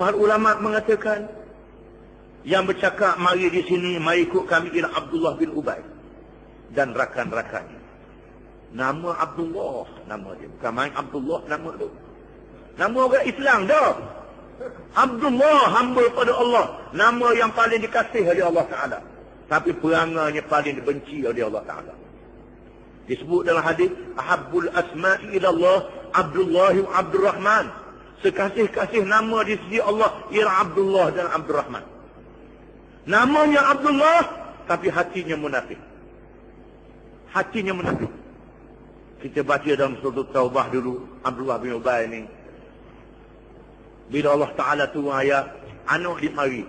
Para ulama mengatakan yang bercakap mari di sini mari ikut kami ialah Abdullah bin Ubay dan rakan-rakannya. Nama Abdullah nama dia. Bukan main Abdullah nama tu. Nama orang Islam dah. Abdullah hamba pada Allah. Nama yang paling dikasih oleh Allah Ta'ala. Tapi peranganya paling dibenci oleh Allah Ta'ala. Disebut dalam hadis Ahabbul asma'i ila Allah Abdullah wa Abdul Rahman. Sekasih-kasih nama di sisi Allah ialah Abdullah dan Abdul Rahman. Namanya Abdullah tapi hatinya munafik. Hatinya munafik. Kita baca dalam surah Taubah dulu Abdullah bin Ubay ni. Bila Allah Taala turun ayat anak di mari.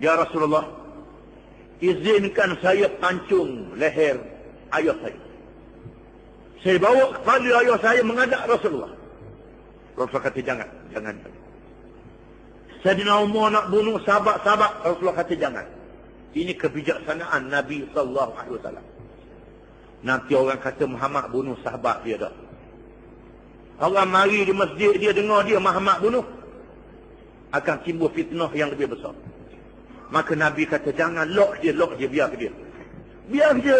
Ya Rasulullah, izinkan saya pancung leher ayah saya. Saya bawa kepala ayah saya mengadap Rasulullah. Rasulullah kata jangan, jangan. Sayyidina Umar nak bunuh sahabat-sahabat, Rasulullah kata jangan. Ini kebijaksanaan Nabi sallallahu alaihi wasallam. Nanti orang kata Muhammad bunuh sahabat dia dah. Orang mari di masjid dia dengar dia Muhammad bunuh. Akan timbul fitnah yang lebih besar. Maka Nabi kata jangan lock dia, lock dia, biar dia. Biar dia.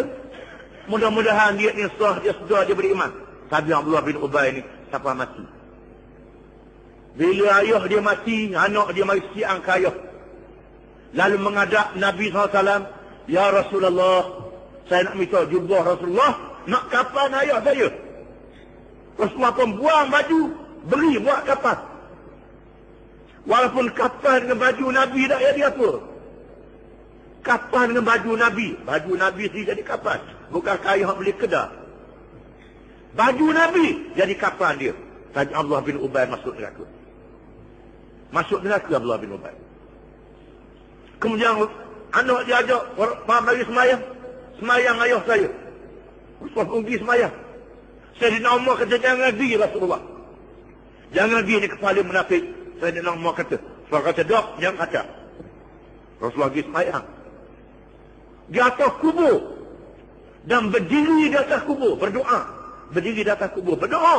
Mudah-mudahan dia ni sah, dia sedar, dia beriman. Tapi Abdullah bin Ubay ni sampai mati. Bila ayah dia mati, anak dia mari siang ke ayah. Lalu mengadap Nabi SAW, Ya Rasulullah, saya nak minta jubah Rasulullah, nak kapan ayah saya. Rasulullah pun buang baju, beli buat kapan. Walaupun kapan dengan baju Nabi tak jadi apa. Kapan dengan baju Nabi. Baju Nabi sih jadi kapan. Bukan kaya beli kedah. Baju Nabi jadi kapan dia. Tanya Allah bin Ubay masuk neraka. Masuk neraka Abdullah bin Ubay. Kemudian anak dia ajak orang bagi semayang. Semayang ayah saya. Rasulullah pergi semayang. Sayyidina Umar kata jangan pergi Rasulullah. Jangan pergi ni kepala munafik. Sayyidina Umar kata. Rasulullah kata dok jangan kata. Rasulullah pergi semayang. Di atas kubur. Dan berdiri di atas kubur. Berdoa. Berdiri di atas kubur. Berdoa.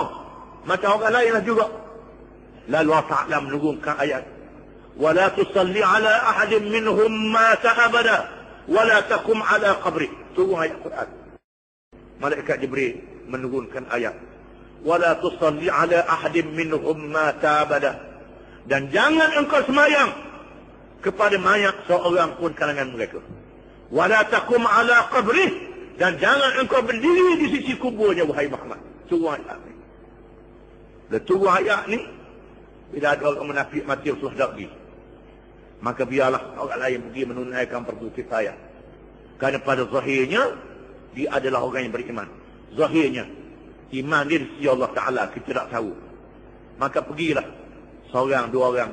Macam orang lain lah juga Lalu Allah Ta'ala menurunkan ayat. ولا تصلي على أحد منهم مات أبدا ولا تقم على قبره turun ayat Quran malaikat Jibril menurunkan ayat ولا تصلي على أحد منهم مات أبدا dan jangan engkau semayang kepada mayat seorang pun kalangan mereka ولا تقم على قبره dan jangan engkau berdiri di sisi kuburnya wahai Muhammad turun ayat ni turun ayat ni bila ada orang munafik mati dah pergi maka biarlah orang lain pergi menunaikan fardu kifayah. Kerana pada zahirnya dia adalah orang yang beriman. Zahirnya iman dia di Allah Taala kita tak tahu. Maka pergilah seorang dua orang